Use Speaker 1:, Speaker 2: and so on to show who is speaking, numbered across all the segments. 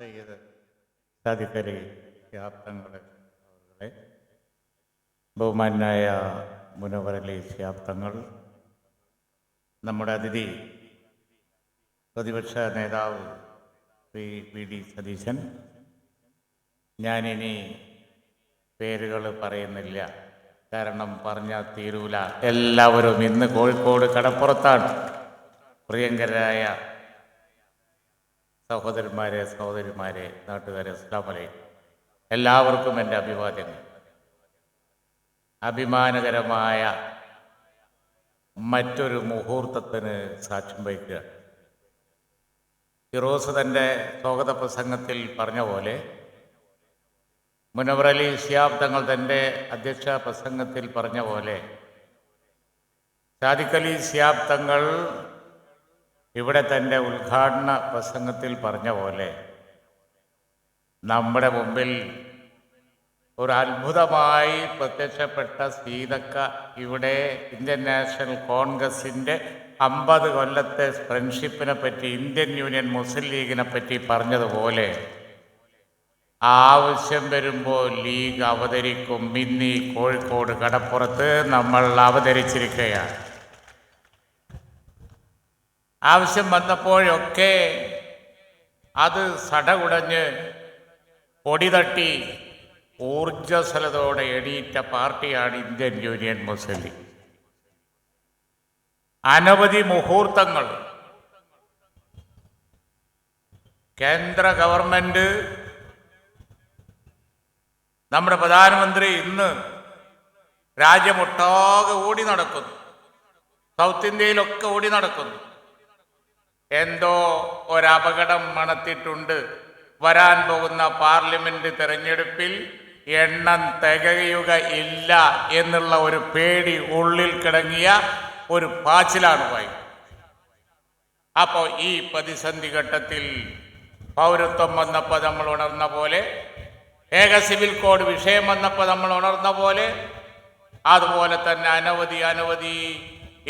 Speaker 1: സാദിഖലി ശാബ്ദങ്ങളെ അവരുടെ ബഹുമാനായ മുനവറലി ശാബ്ദങ്ങൾ നമ്മുടെ അതിഥി പ്രതിപക്ഷ നേതാവ് ശ്രീ വി ഡി സതീശൻ. ഞാനിനി പേരുകൾ പറയുന്നില്ല. കാരണം പറഞ്ഞാൽ തീരൂല. എല്ലാവരും ഇന്ന് കോഴിക്കോട് കടപ്പുറത്താണ്. പ്രിയങ്കരായ സഹോദരന്മാരെ സഹോദരിമാരെ നാട്ടുകാരെ അസ്ലാമലെ എല്ലാവർക്കും എന്റെ അഭിവാദ്യങ്ങൾ. അഭിമാനകരമായ മറ്റൊരു മുഹൂർത്തത്തിന് സാക്ഷ്യം വഹിക്കുക. ഫിറോസ് തന്റെ സ്വാഗത പ്രസംഗത്തിൽ പറഞ്ഞ പോലെ മുനവറലി ഷിയാബ് തങ്ങൾ തന്റെ അധ്യക്ഷ പ്രസംഗത്തിൽ പറഞ്ഞ പോലെ സാദിഖലി ഷിയാബ് തങ്ങൾ ഇവിടെ തന്റെ ഉദ്ഘാടന പ്രസംഗത്തിൽ പറഞ്ഞ പോലെ നമ്മുടെ മുമ്പിൽ ഒരു അത്ഭുതമായി പ്രത്യക്ഷപ്പെട്ട സീതക്ക ഇവിടെ ഇന്ത്യൻ നാഷണൽ കോൺഗ്രസിന്റെ അമ്പത് കൊല്ലത്തെ ഫ്രണ്ട്ഷിപ്പിനെ പറ്റി ഇന്ത്യൻ യൂണിയൻ മുസ്ലിം ലീഗിനെ പറ്റി പറഞ്ഞതുപോലെ ആവശ്യം വരുമ്പോൾ ലീഗ് അവതരിക്കും. മിന്നി കോഴിക്കോട് കടപ്പുറത്ത് നമ്മൾ അവതരിച്ചിരിക്കുകയാണ്. ആവശ്യം വന്നപ്പോഴൊക്കെ അത് സടകുടഞ്ഞ് പൊടി തട്ടി ഊർജസ്വലതയോടെ എണീറ്റ പാർട്ടിയാണ് ഇന്ത്യൻ യൂണിയൻ മുസ്ലിം. ലീഗ് അനവധി മുഹൂർത്തങ്ങൾ. കേന്ദ്ര ഗവൺമെന്റ് നമ്മുടെ പ്രധാനമന്ത്രി ഇന്ന് രാജ്യമൊട്ടാകെ ഓടി നടക്കുന്നു. സൗത്ത് ഇന്ത്യയിലൊക്കെ ഓടി നടക്കുന്നു. എന്തോ ഒരപകടം മണത്തിട്ടുണ്ട്. വരാൻ പോകുന്ന പാർലമെന്റ് തെരഞ്ഞെടുപ്പിൽ എണ്ണം തികയുക ഇല്ല എന്നുള്ള ഒരു പേടി ഉള്ളിൽ കിടങ്ങിയ ഒരു പാച്ചിലാണ് വായി. അപ്പോൾ ഈ പ്രതിസന്ധി ഘട്ടത്തിൽ പൗരത്വം വന്നപ്പോൾ നമ്മൾ ഉണർന്ന പോലെ ഏക സിവിൽ കോഡ് വിഷയം വന്നപ്പോൾ നമ്മൾ ഉണർന്ന പോലെ അതുപോലെ തന്നെ അനവധി അനവധി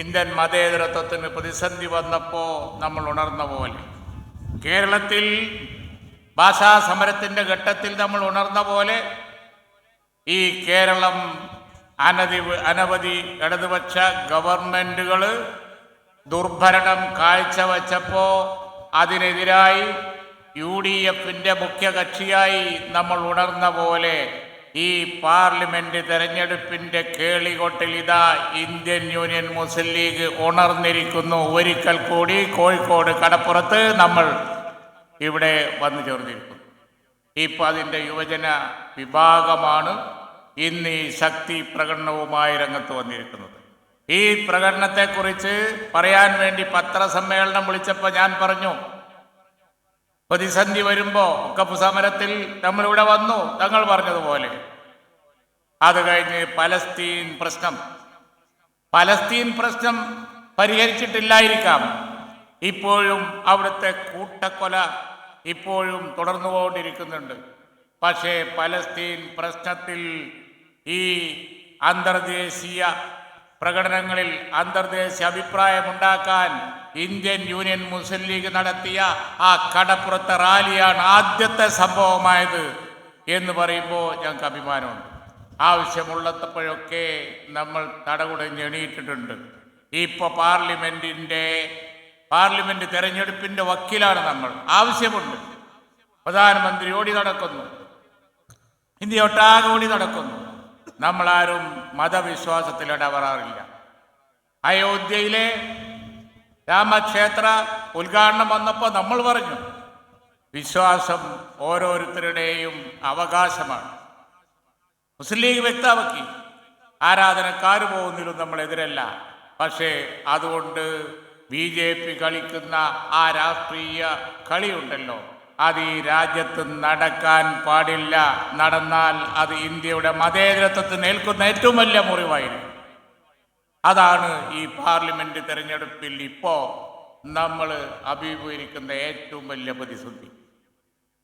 Speaker 1: ഇന്ത്യൻ മതേതരത്വത്തിന് പ്രതിസന്ധി വന്നപ്പോൾ നമ്മൾ ഉണർന്ന പോലെ. കേരളത്തിൽ ഭാഷാ സമരത്തിന്റെ ഘട്ടത്തിൽ നമ്മൾ ഉണർന്ന പോലെ ഈ കേരളം അനധി അനവധി ഇടതുപക്ഷ ഗവൺമെന്റുകൾ ദുർഭരണം കാഴ്ചവെച്ചപ്പോൾ അതിനെതിരായി യു ഡി എഫിന്റെ മുഖ്യ കക്ഷിയായി നമ്മൾ ഉണർന്ന പോലെ ഈ പാർലമെന്റ് തെരഞ്ഞെടുപ്പിന്റെ കേളികൊട്ടിൽ ഇതാ ഇന്ത്യൻ യൂണിയൻ മുസ്ലിം ലീഗ് ഉണർന്നിരിക്കുന്നു. ഒരിക്കൽ കൂടി കോഴിക്കോട് കടപ്പുറത്ത് നമ്മൾ ഇവിടെ വന്നു ചേർന്നിരിക്കുന്നു. ഇപ്പം അതിന്റെ യുവജന വിഭാഗമാണ് ഇന്ന് ഈ ശക്തി പ്രകടനവുമായി രംഗത്ത് വന്നിരിക്കുന്നത്. ഈ പ്രകടനത്തെക്കുറിച്ച് പറയാൻ വേണ്ടി പത്രസമ്മേളനം വിളിച്ചപ്പോൾ ഞാൻ പറഞ്ഞു പ്രതിസന്ധി വരുമ്പോൾ കപ്പ് സമരത്തിൽ നമ്മളിവിടെ വന്നു. തങ്ങൾ പറഞ്ഞതുപോലെ. അത് കഴിഞ്ഞ് പലസ്തീൻ പ്രശ്നം. പലസ്തീൻ പ്രശ്നം പരിഹരിച്ചിട്ടില്ലായിരിക്കാം. ഇപ്പോഴും അവിടുത്തെ കൂട്ടക്കൊല ഇപ്പോഴും തുടർന്നു തുടർന്നുകൊണ്ടിരിക്കുന്നുണ്ട് പക്ഷേ പലസ്തീൻ പ്രശ്നത്തിൽ ഈ അന്തർദേശീയ പ്രകടനങ്ങളിൽ അന്തർദേശീയ അഭിപ്രായമുണ്ടാക്കാൻ ഇന്ത്യൻ യൂണിയൻ മുസ്ലിം ലീഗ് നടത്തിയ ആ കടപ്പുറത്തെ റാലിയാണ് ആദ്യത്തെ സംഭവമായത് എന്ന് പറയുമ്പോൾ ഞങ്ങൾക്ക് അഭിമാനമുണ്ട്. ആവശ്യമുള്ളപ്പോഴൊക്കെ നമ്മൾ തടകുടഞ്ഞ് എണീറ്റിട്ടുണ്ട്. ഇപ്പോൾ പാർലമെന്റിന്റെ പാർലമെന്റ് തെരഞ്ഞെടുപ്പിന്റെ വക്കീലാണ് നമ്മൾ. ആവശ്യമുണ്ട്. പ്രധാനമന്ത്രി ഓടി നടക്കുന്നു. ഇന്ത്യ ഒട്ടാകെ ഓടി നടക്കുന്നു. നമ്മളാരും മതവിശ്വാസത്തിൽ ഇടപെടാറില്ല അയോധ്യയിലെ രാമക്ഷേത്ര ഉദ്ഘാടനം വന്നപ്പോൾ നമ്മൾ പറഞ്ഞു വിശ്വാസം ഓരോരുത്തരുടെയും അവകാശമാണ്. മുസ്ലിം ലീഗ് വ്യക്തമാക്കി ആരാധനക്കാർ പോകുന്നതിലും നമ്മൾ എതിരല്ല പക്ഷേ അതുകൊണ്ട് ബി ജെ പി കളിക്കുന്ന ആ രാഷ്ട്രീയ കളിയുണ്ടല്ലോ അത് ഈ രാജ്യത്ത് നടക്കാൻ പാടില്ല. നടന്നാൽ അത് ഇന്ത്യയുടെ മതേതരത്വത്തിന് ഏൽക്കുന്ന ഏറ്റവും വലിയ മുറിവായിരുന്നു അതാണ് ഈ പാർലമെന്റ് തെരഞ്ഞെടുപ്പിൽ ഇപ്പോൾ നമ്മൾ അഭിമുഖീകരിക്കുന്ന ഏറ്റവും വലിയ പ്രതിസന്ധി.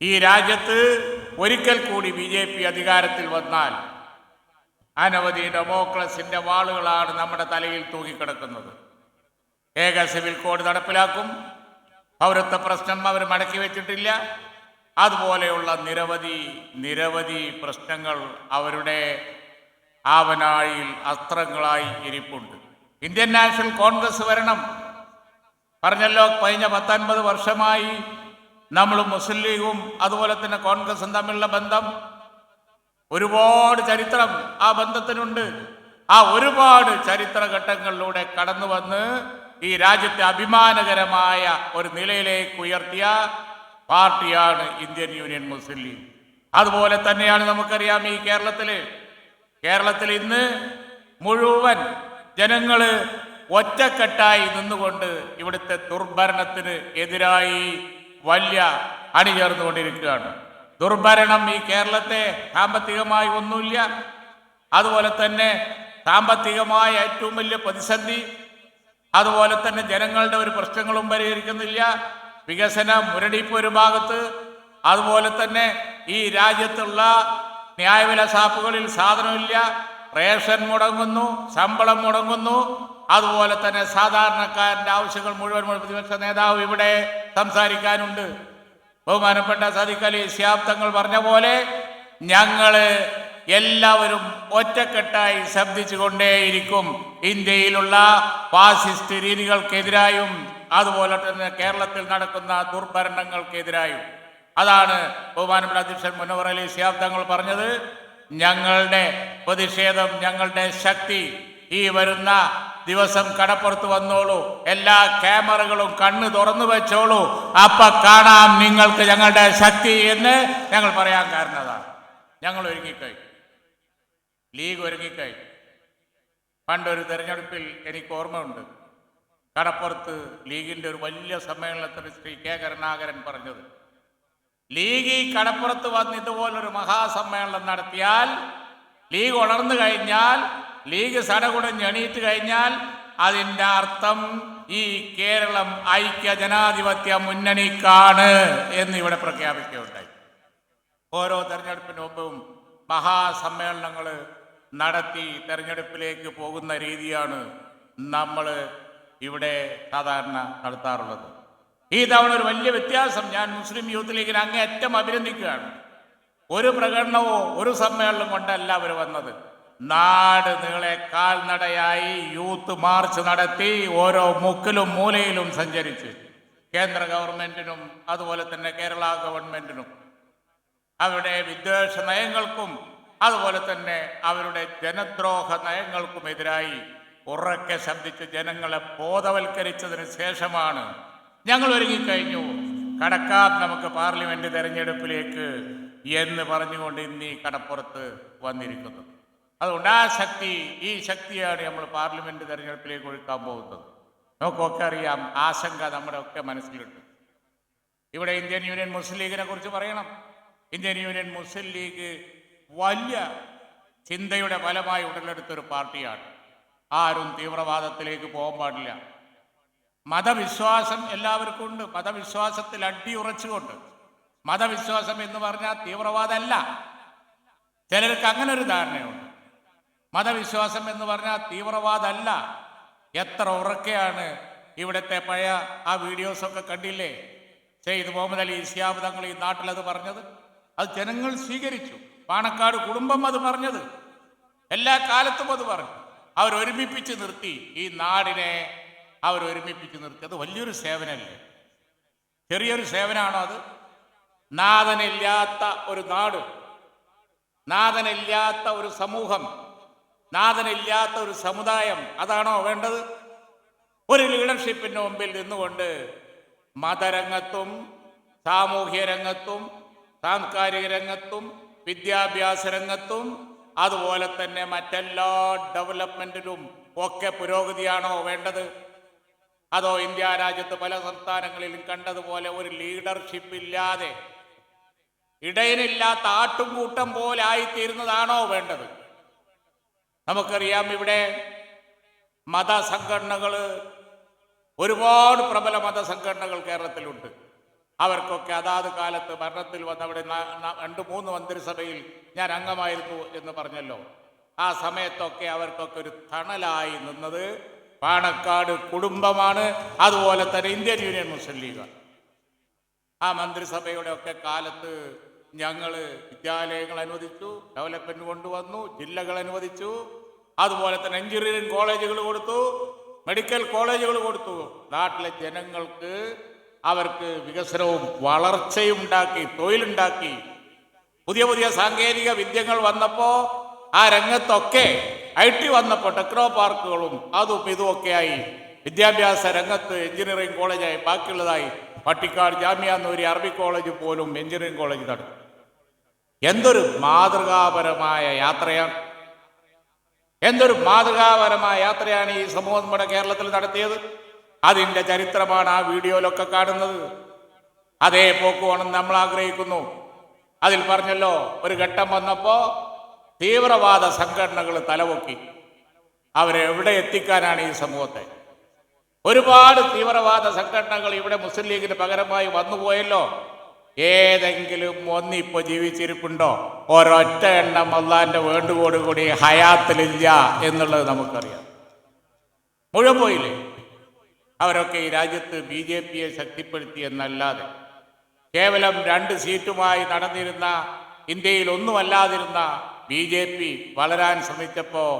Speaker 1: ഈ രാജ്യത്ത് ഒരിക്കൽ കൂടി ബി ജെ പി അധികാരത്തിൽ വന്നാൽ അനവധി ഡെമോക്രസിന്റെ വാളുകളാണ് നമ്മുടെ തലയിൽ തൂങ്ങിക്കിടക്കുന്നത്. ഏക സിവിൽ കോഡ് നടപ്പിലാക്കും പൗരത്വ പ്രശ്നം അവർ മടക്കി വെച്ചിട്ടില്ല. അതുപോലെയുള്ള നിരവധി നിരവധി പ്രശ്നങ്ങൾ അവരുടെ ആവനാഴിയിൽ അസ്ത്രങ്ങളായി ഇരിപ്പുണ്ട്. ഇന്ത്യൻ നാഷണൽ കോൺഗ്രസ് വരണം. പറഞ്ഞല്ലോ കഴിഞ്ഞ പത്തൊൻപത് വർഷമായി നമ്മൾ മുസ്ലിം ലീഗും അതുപോലെ തന്നെ കോൺഗ്രസും തമ്മിലുള്ള ബന്ധം. ഒരുപാട് ചരിത്രം ആ ബന്ധത്തിനുണ്ട്. ആ ഒരുപാട് ചരിത്ര ഘട്ടങ്ങളിലൂടെ കടന്നു വന്ന് ഈ രാജ്യത്തെ അഭിമാനകരമായ ഒരു നിലയിലേക്ക് ഉയർത്തിയ പാർട്ടിയാണ് ഇന്ത്യൻ യൂണിയൻ മുസ്ലിം ലീഗ്. അതുപോലെ തന്നെയാണ് നമുക്കറിയാം ഈ കേരളത്തിൽ കേരളത്തിൽ ഇന്ന് മുഴുവൻ ജനങ്ങൾ ഒറ്റക്കെട്ടായി നിന്നുകൊണ്ട് ഇവിടുത്തെ ദുർഭരണത്തിന് എതിരായി വലിയ അണിചേർന്നുകൊണ്ടിരിക്കുകയാണ്. ദുർഭരണം ഈ കേരളത്തെ സാമ്പത്തികമായി ഒന്നുമില്ല. അതുപോലെ തന്നെ സാമ്പത്തികമായ ഏറ്റവും വലിയ പ്രതിസന്ധി അതുപോലെ തന്നെ ജനങ്ങളുടെ ഒരു പ്രശ്നങ്ങളും പരിഹരിക്കുന്നില്ല. വികസന മുരടിപ്പ് ഒരു ഭാഗത്ത്. അതുപോലെ തന്നെ ഈ രാജ്യത്തുള്ള ന്യായവില ഷാപ്പുകളിൽ സാധനമില്ല. റേഷൻ മുടങ്ങുന്നു ശമ്പളം മുടങ്ങുന്നു. അതുപോലെ തന്നെ സാധാരണക്കാരന്റെ ആവശ്യങ്ങൾ മുഴുവൻ പ്രതിപക്ഷ നേതാവ് ഇവിടെ സംസാരിക്കാനുണ്ട്. ബഹുമാനപ്പെട്ട സദിഖ് അലി തങ്ങൾ പറഞ്ഞ പോലെ ഞങ്ങൾ എല്ലാവരും ഒറ്റക്കെട്ടായി ശബ്ദിച്ചുകൊണ്ടേയിരിക്കും. ഇന്ത്യയിലുള്ള ഫാസിസ്റ്റ് രീതികൾക്കെതിരായും അതുപോലെ തന്നെ കേരളത്തിൽ നടക്കുന്ന ദുർഭരണങ്ങൾക്കെതിരായും. അതാണ് ബഹുമാനപ്പെട്ട അധ്യക്ഷൻ മുനവർ അലി സിയാബ് തങ്ങൾ പറഞ്ഞത്. ഞങ്ങളുടെ പ്രതിഷേധം ഞങ്ങളുടെ ശക്തി ഈ വരുന്ന ദിവസം കടപ്പുറത്ത് വന്നോളൂ. എല്ലാ ക്യാമറകളും കണ്ണ് തുറന്നു വെച്ചോളൂ. അപ്പൊ കാണാം നിങ്ങൾക്ക് ഞങ്ങളുടെ ശക്തി എന്ന് ഞങ്ങൾ പറയാൻ കാരണം അതാണ്. ഞങ്ങൾ ഒരുങ്ങിക്കഴിഞ്ഞു. ലീഗ് ഒരുങ്ങിക്കഴിഞ്ഞു. പണ്ടൊരു തെരഞ്ഞെടുപ്പിൽ എനിക്ക് ഓർമ്മയുണ്ട്. കടപ്പുറത്ത് ലീഗിന്റെ ഒരു വലിയ സമ്മേളനത്തിൽ ശ്രീ കെ കരുണാകരൻ പറഞ്ഞത് ലീഗ് ഈ കടപ്പുറത്ത് വന്ന് ഇതുപോലൊരു മഹാസമ്മേളനം നടത്തിയാൽ ലീഗ് ഉണർന്നു കഴിഞ്ഞാൽ ലീഗ് സടകുടഞ്ഞ് എണീറ്റ് കഴിഞ്ഞാൽ അതിന്റെ അർത്ഥം ഈ കേരളം ഐക്യ ജനാധിപത്യ മുന്നണിക്കാണ് എന്ന് ഇവിടെ പ്രഖ്യാപിക്കുകയുണ്ടായി. ഓരോ തെരഞ്ഞെടുപ്പിന് മുമ്പും മഹാസമ്മേളനങ്ങൾ നടത്തി തെരഞ്ഞെടുപ്പിലേക്ക് പോകുന്ന രീതിയാണ് നമ്മൾ ഇവിടെ സാധാരണ നടത്താറുള്ളത്. ഈ തവണ ഒരു വലിയ വ്യത്യാസം ഞാൻ മുസ്ലിം യൂത്ത് ലീഗിനെ അങ്ങേയറ്റം അഭിനന്ദിക്കുകയാണ്. ഒരു പ്രകടനമോ ഒരു സമ്മേളനം കൊണ്ടല്ല അവർ വന്നത്. നാട് നിങ്ങളെ കാൽനടയായി യൂത്ത് മാർച്ച് നടത്തി ഓരോ മുക്കിലും മൂലയിലും സഞ്ചരിച്ച് കേന്ദ്ര ഗവൺമെന്റിനും അതുപോലെ തന്നെ കേരള ഗവൺമെന്റിനും. അവരുടെ വിദ്വേഷ നയങ്ങൾക്കും അതുപോലെ തന്നെ അവരുടെ ജനദ്രോഹ നയങ്ങൾക്കുമെതിരായി ഉറക്കെ ശബ്ദിച്ച് ജനങ്ങളെ ബോധവൽക്കരിച്ചതിന് ശേഷമാണ് ഞങ്ങൾ ഒരുങ്ങിക്കഴിഞ്ഞു. കടക്കാം നമുക്ക് പാർലമെന്റ് തെരഞ്ഞെടുപ്പിലേക്ക് എന്ന് പറഞ്ഞുകൊണ്ട് ഇന്ന് ഈ കടപ്പുറത്ത് വന്നിരിക്കുന്നത് അതുകൊണ്ട് ആ ശക്തി ഈ ശക്തിയാണ് നമ്മൾ പാർലമെന്റ് തെരഞ്ഞെടുപ്പിലേക്ക് ഒഴുക്കാൻ പോകുന്നത്. നമുക്കൊക്കെ അറിയാം ആശങ്ക നമ്മുടെ ഒക്കെ മനസ്സിലുണ്ട്. ഇവിടെ ഇന്ത്യൻ യൂണിയൻ മുസ്ലിം ലീഗിനെ കുറിച്ച് പറയണം. ഇന്ത്യൻ യൂണിയൻ മുസ്ലിം ലീഗ് വലിയ ചിന്തയുടെ ഫലമായി ഉടലെടുത്തൊരു പാർട്ടിയാണ്. ആരും തീവ്രവാദത്തിലേക്ക് പോകാൻ പാടില്ല. മതവിശ്വാസം എല്ലാവർക്കും ഉണ്ട്. മതവിശ്വാസത്തിൽ അടിയുറച്ചുകൊണ്ട് മതവിശ്വാസം എന്ന് പറഞ്ഞാൽ തീവ്രവാദമല്ല. ചിലർക്ക് അങ്ങനെ ഒരു ധാരണയുണ്ട്. മതവിശ്വാസം എന്ന് പറഞ്ഞാൽ തീവ്രവാദമല്ല. എത്ര ഉറക്കെയാണ് ഇവിടുത്തെ പഴയ ആ വീഡിയോസൊക്കെ കണ്ടില്ലേ? സെയ്ദ് മുഹമ്മദ് അലി ഇസ്യാബ് തങ്ങൾ ഈ നാട്ടിൽ അത് പറഞ്ഞത്. അത് ജനങ്ങൾ സ്വീകരിച്ചു. പാണക്കാട് കുടുംബം അത് പറഞ്ഞത്. എല്ലാ കാലത്തും അത് പറഞ്ഞു. അവരൊരുമിപ്പിച്ച് നിർത്തി. ഈ നാടിനെ അവരൊരുമിപ്പിച്ച് നിർത്തി. അത് വലിയൊരു സേവനമല്ലേ? ചെറിയൊരു സേവനമാണോ അത്? നാഥനില്ലാത്ത ഒരു നാട്. നാഥനില്ലാത്ത ഒരു സമൂഹം. നാഥനില്ലാത്ത ഒരു സമുദായം. അതാണോ വേണ്ടത്? ഒരു ലീഡർഷിപ്പിന്റെ മുമ്പിൽ നിന്നുകൊണ്ട് മതരംഗത്തും സാമൂഹ്യ രംഗത്തും സാംസ്കാരിക രംഗത്തും വിദ്യാഭ്യാസ രംഗത്തും അതുപോലെ തന്നെ മറ്റെല്ലാ ഡെവലപ്മെന്റിലും ഒക്കെ പുരോഗതിയാണോ വേണ്ടത്? അതോ ഇന്ത്യ രാജ്യത്ത് പല സംസ്ഥാനങ്ങളിലും കണ്ടതുപോലെ ഒരു ലീഡർഷിപ്പ് ഇല്ലാതെ ഇടയനില്ലാത്ത ആട്ടുംകൂട്ടം പോലെ ആയിത്തീരുന്നതാണോ വേണ്ടത്? നമുക്കറിയാം ഇവിടെ മതസംഘടനകൾ ഒരുപാട് പ്രബല മതസംഘടനകൾ കേരളത്തിലുണ്ട്. അവർക്കൊക്കെ അതാത് കാലത്ത് ഭരണത്തിൽ വന്നവിടെ രണ്ട് മൂന്ന് മന്ത്രിസഭയിൽ ഞാൻ അംഗമായിരുന്നു എന്ന് പറഞ്ഞല്ലോ. ആ സമയത്തൊക്കെ അവർക്കൊക്കെ ഒരു തണലായി നിന്നത് പാണക്കാട് കുടുംബമാണ് അതുപോലെ തന്നെ ഇന്ത്യൻ യൂണിയൻ മുസ്ലിം ലീഗ്. ആ മന്ത്രിസഭയുടെ ഒക്കെ കാലത്ത് ഞങ്ങൾ വിദ്യാലയങ്ങൾ അനുവദിച്ചു ഡെവലപ്മെന്റ് കൊണ്ടുവന്നു ജില്ലകൾ അനുവദിച്ചു അതുപോലെ തന്നെ എഞ്ചിനീയറിംഗ് കോളേജുകൾ കൊടുത്തു മെഡിക്കൽ കോളേജുകൾ കൊടുത്തു. നാട്ടിലെ ജനങ്ങൾക്ക് അവർക്ക് വികസനവും വളർച്ചയും ഉണ്ടാക്കി തൊഴിലുണ്ടാക്കി. പുതിയ പുതിയ സാങ്കേതിക വിദ്യകൾ വന്നപ്പോൾ ആ രംഗത്തൊക്കെ ഐ ടി വന്നപ്പോൾ ടെക്നോ പാർക്കുകളും അതും ഇതുമൊക്കെയായി വിദ്യാഭ്യാസ രംഗത്ത് എഞ്ചിനീയറിംഗ് കോളേജായി ബാക്കിയുള്ളതായി പട്ടിക്കാട് ജാമ്യ നൂരി അറബി കോളേജ് പോലും എഞ്ചിനീയറിംഗ് കോളേജ് നടത്തി. എന്തൊരു മാതൃകാപരമായ യാത്രയാണ്. എന്തൊരു മാതൃകാപരമായ യാത്രയാണ് ഈ സമൂഹം നമ്മുടെ കേരളത്തിൽ നടത്തിയത്. അതിന്റെ ചരിത്രമാണ് ആ വീഡിയോയിലൊക്കെ കാണുന്നത്. അതേ പോക്കുവാണെന്ന് നമ്മൾ ആഗ്രഹിക്കുന്നു. അതിൽ പറഞ്ഞല്ലോ ഒരു ഘട്ടം വന്നപ്പോ തീവ്രവാദ സംഘടനകൾ തലപൊക്കി. അവരെ എവിടെ എത്തിക്കാനാണ് ഈ സമൂഹത്തെ? ഒരുപാട് തീവ്രവാദ സംഘടനകൾ ഇവിടെ മുസ്ലിം ലീഗിന് പകരമായി വന്നുപോയല്ലോ ഏതെങ്കിലും ഒന്നിപ്പോ ജീവിച്ചിരിപ്പുണ്ടോ? ഒരൊറ്റ എണ്ണം അള്ളാന്റെ വേണ്ടുകോടുകൂടി ഹയാത്തിലില്ല എന്നുള്ളത് നമുക്കറിയാം. മുഴുവൻ പോയില്ലേ? അവരൊക്കെ ഈ രാജ്യത്ത് ബി ജെ പിയെ ശക്തിപ്പെടുത്തി എന്നല്ലാതെ കേവലം രണ്ട് സീറ്റുമായി നടന്നിരുന്ന ഇന്ത്യയിൽ ഒന്നുമല്ലാതിരുന്ന ബി ജെ പി വളരാൻ ശ്രമിച്ചപ്പോൾ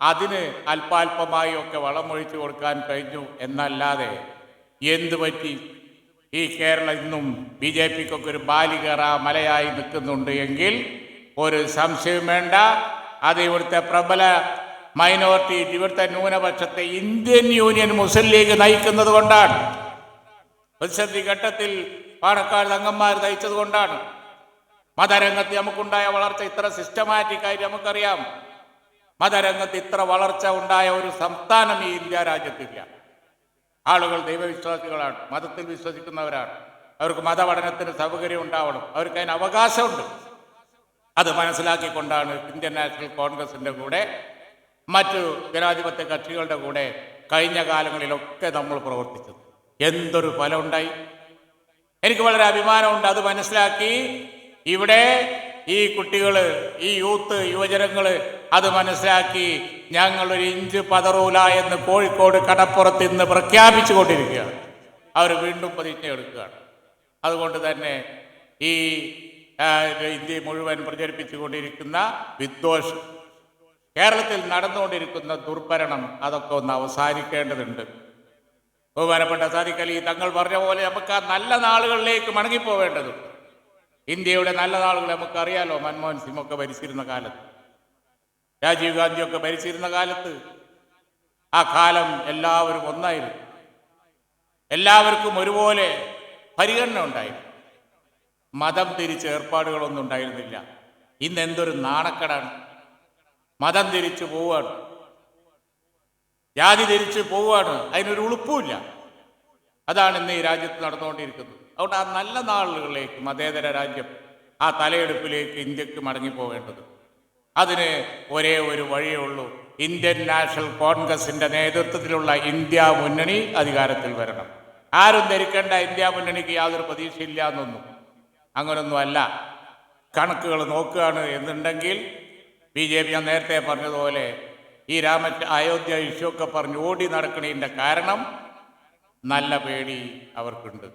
Speaker 1: അതിന് അല്പാൽപമായി ഒക്കെ വളമൊഴിച്ചു കൊടുക്കാൻ കഴിഞ്ഞു എന്നല്ലാതെ എന്തു പറ്റി? ഈ കേരളം ഇന്നും ബി ജെ പിക്കൊക്കെ ഒരു ബാലികറ മലയായി നിൽക്കുന്നുണ്ട് എങ്കിൽ ഒരു സംശയം വേണ്ട. അത് ഇവിടുത്തെ പ്രബല മൈനോറിറ്റി ഇവിടുത്തെ ന്യൂനപക്ഷത്തെ ഇന്ത്യൻ യൂണിയൻ മുസ്ലിം ലീഗ് നയിക്കുന്നത് കൊണ്ടാണ്. പ്രതിസന്ധി ഘട്ടത്തിൽ പാണക്കാട് അംഗന്മാർ നയിച്ചത് കൊണ്ടാണ്. മതരംഗത്ത് നമുക്കുണ്ടായ വളർച്ച ഇത്ര സിസ്റ്റമാറ്റിക് ആയിട്ട് നമുക്കറിയാം. മതരംഗത്ത് ഇത്ര വളർച്ച ഉണ്ടായ ഒരു സംസ്ഥാനം ഈ ഇന്ത്യ രാജ്യത്തില്ല. ആളുകൾ ദൈവവിശ്വാസികളാണ് മതത്തിൽ വിശ്വസിക്കുന്നവരാണ്. അവർക്ക് മതപഠനത്തിന് സൗകര്യം ഉണ്ടാവണം അവർക്ക് അതിന് അവകാശമുണ്ട്. അത് മനസ്സിലാക്കിക്കൊണ്ടാണ് ഇന്ത്യൻ നാഷണൽ കോൺഗ്രസിന്റെ കൂടെ മറ്റു ജനാധിപത്യ കക്ഷികളുടെ കൂടെ കഴിഞ്ഞ കാലങ്ങളിലൊക്കെ നമ്മൾ പ്രവർത്തിച്ചത്. എന്തൊരു ഫലമുണ്ടായി? എനിക്ക് വളരെ അഭിമാനമുണ്ട്. അത് മനസ്സിലാക്കി ഇവിടെ ഈ കുട്ടികൾ ഈ യൂത്ത് യുവജനങ്ങൾ അത് മനസ്സിലാക്കി ഞങ്ങൾ ഒരു ഇഞ്ച് പതറൂല എന്ന് കോഴിക്കോട് കടപ്പുറത്ത് ഇന്ന് പ്രഖ്യാപിച്ചു കൊണ്ടിരിക്കുകയാണ്. അവർ വീണ്ടും പ്രതിജ്ഞ എടുക്കുകയാണ്. അതുകൊണ്ട് തന്നെ ഈ ഇന്ത്യ മുഴുവൻ പ്രചരിപ്പിച്ചുകൊണ്ടിരിക്കുന്ന വിദ്വേഷം കേരളത്തിൽ നടന്നുകൊണ്ടിരിക്കുന്ന ദുർഭരണം അതൊക്കെ ഒന്ന് അവസാനിക്കേണ്ടതുണ്ട്. ബഹുമാനപ്പെട്ട സാദിഖ് അലി തങ്ങൾ പറഞ്ഞ പോലെ നമുക്ക് ആ നല്ല നാളുകളിലേക്ക് മടങ്ങിപ്പോവേണ്ടതുണ്ട്. ഇന്ത്യയുടെ നല്ല നാളുകൾ നമുക്കറിയാലോ മൻമോഹൻ സിംഗ് ഒക്കെ ഭരിച്ചിരുന്ന കാലത്ത്. രാജീവ് ഗാന്ധി ഒക്കെ ഭരിച്ചിരുന്ന കാലത്ത് ആ കാലം എല്ലാവരും ഒന്നായിരുന്നു. എല്ലാവർക്കും ഒരുപോലെ പരിഗണന ഉണ്ടായിരുന്നു. മതം തിരിച്ച് ഏർപ്പാടുകളൊന്നും ഉണ്ടായിരുന്നില്ല. ഇന്ന് എന്തൊരു നാണക്കേടാണ്. മതം തിരിച്ചു പോവാണ് ജാതി തിരിച്ചു പോവാണ് അതിനൊരു ഉളുപ്പുമില്ല. അതാണ് ഇന്ന് ഈ രാജ്യത്ത് നടന്നുകൊണ്ടിരിക്കുന്നത്. അതുകൊണ്ട് ആ നല്ല നാളുകളിലേക്ക് മതേതര രാജ്യം ആ തലയെടുപ്പിലേക്ക് ഇന്ത്യയ്ക്ക് മടങ്ങിപ്പോകേണ്ടത്. അതിന് ഒരേ ഒരു വഴിയേ ഉള്ളൂ. ഇന്ത്യൻ നാഷണൽ കോൺഗ്രസിന്റെ നേതൃത്വത്തിലുള്ള ഇന്ത്യ മുന്നണി അധികാരത്തിൽ വരണം. ആരും ധരിക്കേണ്ട ഇന്ത്യ മുന്നണിക്ക് യാതൊരു പ്രതീക്ഷയില്ല എന്നൊന്നും അങ്ങനൊന്നും അല്ല. കണക്കുകൾ നോക്കുകയാണ് എന്നുണ്ടെങ്കിൽ ബി ജെ പി ഞാൻ നേരത്തെ പറഞ്ഞതുപോലെ ഈ രാമ അയോധ്യ ഇഷ്യൂ ഒക്കെ പറഞ്ഞ് ഓടി നടക്കണതിന്റെ കാരണം നല്ല പേടി അവർക്കുണ്ട്.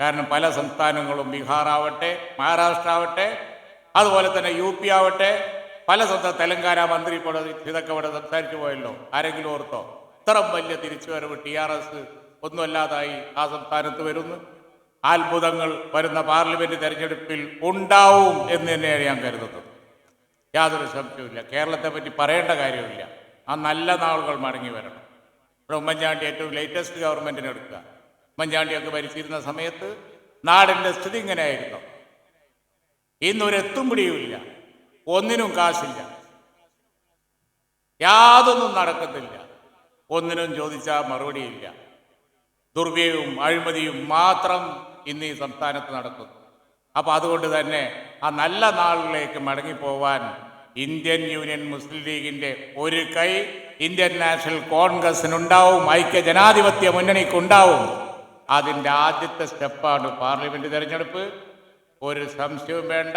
Speaker 1: കാരണം പല സംസ്ഥാനങ്ങളും ബീഹാർ ആവട്ടെ മഹാരാഷ്ട്ര ആവട്ടെ അതുപോലെ തന്നെ യു പി ആവട്ടെ പല സ്വന്തം തെലങ്കാന മന്ത്രി ഇപ്പോൾ ഇതൊക്കെ ഇവിടെ സംസാരിച്ചു പോയല്ലോ. ആരെങ്കിലും ഓർത്തോ? ഇത്ര വലിയ തിരിച്ചുവരവ് ടി ആർ എസ് ഒന്നുമല്ലാതായി ആ സംസ്ഥാനത്ത് വരുന്നു. അത്ഭുതങ്ങൾ വരുന്ന പാർലമെന്റ് തെരഞ്ഞെടുപ്പിൽ ഉണ്ടാവും എന്ന് തന്നെയാണ് ഞാൻ കരുതുന്നത്. യാതൊരു സംശയവുമില്ല. കേരളത്തെ പറ്റി പറയേണ്ട കാര്യമില്ല ആ നല്ല നാളുകൾ മടങ്ങി വരണം. ഇവിടെ ഉമ്മൻചാണ്ടി ഏറ്റവും ലേറ്റസ്റ്റ് ഗവൺമെന്റിനെ എടുക്കുക. ഉമ്മൻചാണ്ടിയൊക്കെ ഭരിച്ചിരുന്ന സമയത്ത് നാടിന്റെ സ്ഥിതി ഇങ്ങനെയായിരുന്നു. ഇന്നൊരു എത്തും പിടിയുമില്ല ഒന്നിനും കാശില്ല. യാതൊന്നും നടക്കത്തില്ല. ഒന്നിനും ചോദിച്ചാൽ മറുപടിയില്ല. ദുർവ്യവും അഴിമതിയും മാത്രം ഇന്ന് ഈ സംസ്ഥാനത്ത് നടക്കുന്നു. അപ്പൊ അതുകൊണ്ട് തന്നെ ആ നല്ല നാളിലേക്ക് മടങ്ങിപ്പോവാൻ ഇന്ത്യൻ യൂണിയൻ മുസ്ലിം ലീഗിന്റെ ഒരു കൈ ഇന്ത്യൻ നാഷണൽ കോൺഗ്രസിനുണ്ടാവും ഐക്യ ജനാധിപത്യ മുന്നണിക്കുണ്ടാവും. അതിന്റെ ആദ്യത്തെ സ്റ്റെപ്പാണ് പാർലമെന്റ് തിരഞ്ഞെടുപ്പ്. ഒരു സംശയവും വേണ്ട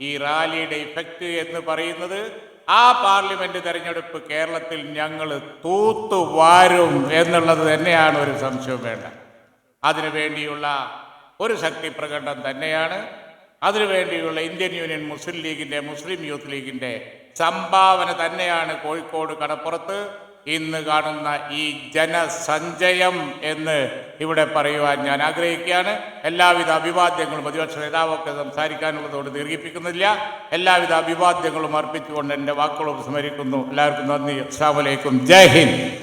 Speaker 1: ഈ റാലിയുടെ ഇഫക്റ്റ് എന്ന് പറയുന്നത് ആ പാർലമെന്റ് തെരഞ്ഞെടുപ്പ് കേരളത്തിൽ ഞങ്ങൾ തൂത്തുവാരും എന്നുള്ളത് തന്നെയാണ് ഒരു സംശയവും വേണ്ട. അതിനു വേണ്ടിയുള്ള ഒരു ശക്തി പ്രകടനം തന്നെയാണ്. അതിനുവേണ്ടിയുള്ള ഇന്ത്യൻ യൂണിയൻ മുസ്ലിം ലീഗിന്റെ മുസ്ലിം യൂത്ത് ലീഗിന്റെ സംഭാവന തന്നെയാണ് കോഴിക്കോട് കടപ്പുറത്ത്. ഇന്ന് കാണുന്ന ഈ ജനസഞ്ചയം എന്ന് ഇവിടെ പറയുവാൻ ഞാൻ ആഗ്രഹിക്കുകയാണ്. എല്ലാവിധ അഭിവാദ്യങ്ങളും പ്രതിപക്ഷ നേതാവൊക്കെ സംസാരിക്കാനുള്ളതോട് ദീർഘിപ്പിക്കുന്നില്ല. എല്ലാവിധ അഭിവാദ്യങ്ങളും അർപ്പിച്ചുകൊണ്ട് എന്റെ വാക്കുകൾ സ്മരിക്കുന്നു. എല്ലാവർക്കും നന്ദി. അസ്സാം വലൈക്കും ജയ് ഹിന്ദ്.